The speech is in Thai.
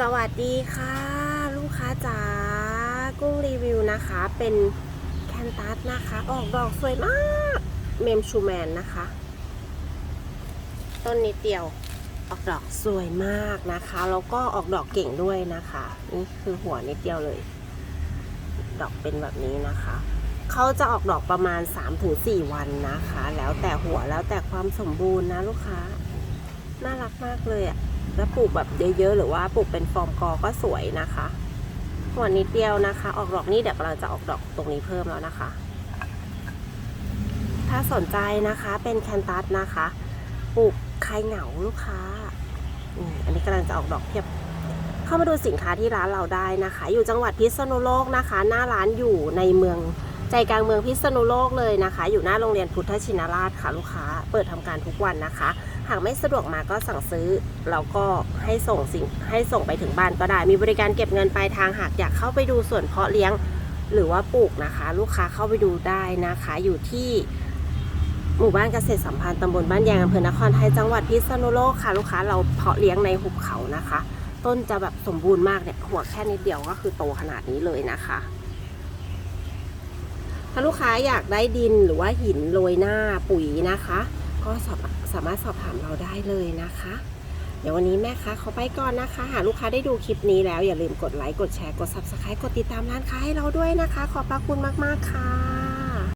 สวัสดีค่ะ ลูกค้าจ๋ากุ้งรีวิวนะคะ เป็นแคนตัสนะคะ ออกดอกสวยมาก เมมชูแมนนะคะ ต้นนิดเดียวออกดอกสวยมากนะคะ แล้วก็ออกดอกเก่งด้วยนะคะ นี่คือหัวนิดเดียวเลย ดอกเป็นแบบนี้นะคะ เขาจะออกดอกประมาณ 3-4 วันนะคะ แล้วแต่หัวแล้วแต่ความสมบูรณ์นะลูกค้า น่ารักมากเลยอะ แล้วปลูกแบบเยอะๆ หรือว่าปลูกเป็นฟอร์มกอก็สวยนะคะหัวนิดเดียวนะคะ ออกดอกนี่เดี๋ยวกำลังจะออกดอกตรงนี้เพิ่มแล้วนะคะ ถ้าสนใจนะคะเป็นแคนตัสนะคะปลูกใครเหงาลูกค้าอันนี้กำลังจะออกดอกเพียบ เข้ามาดูสินค้าที่ร้านเราได้นะคะ อยู่จังหวัดพิษณุโลกนะคะ หน้าร้านอยู่ในเมือง ใจกลางเมืองพิษณุโลกเลยนะคะ อยู่หน้าโรงเรียนพุทธชินราชค่ะลูกค้า เปิดทำการทุกวันนะคะ หากไม่สะดวกมาก็สั่งซื้อเราก็ให้ส่งสิ่งให้ส่งไปถึงบ้านก็ได้ มีบริการเก็บเงินปลายทางหากอยากเข้าไปดูส่วนเพาะเลี้ยงหรือว่าปลูกนะคะ ลูกค้าเข้าไปดูได้นะคะ อยู่ที่หมู่บ้านเกษตรสัมพันธ์ตำบลบ้านแยงอำเภอนครไทยจังหวัดพิษณุโลกค่ะ ลูกค้าเราเพาะเลี้ยงในหุบเขานะคะ ต้นจะแบบสมบูรณ์มากเนี่ยหัวแค่นิดเดียวก็คือโตขนาดนี้เลยนะคะ ถ้าลูกค้าอยากได้ดินหรือว่าหินโรยหน้าปุ๋ยนะคะ ก็สอบสามารถสอบถามเราได้เลยนะคะ เดี๋ยววันนี้แม่ค้าเขาไปก่อนนะคะ หากลูกค้าได้ดูคลิปนี้แล้วอย่าลืมกดไลค์กดแชร์กด subscribe กดติดตามร้านค้าให้เราด้วยนะคะ ขอบพระคุณมากๆค่ะ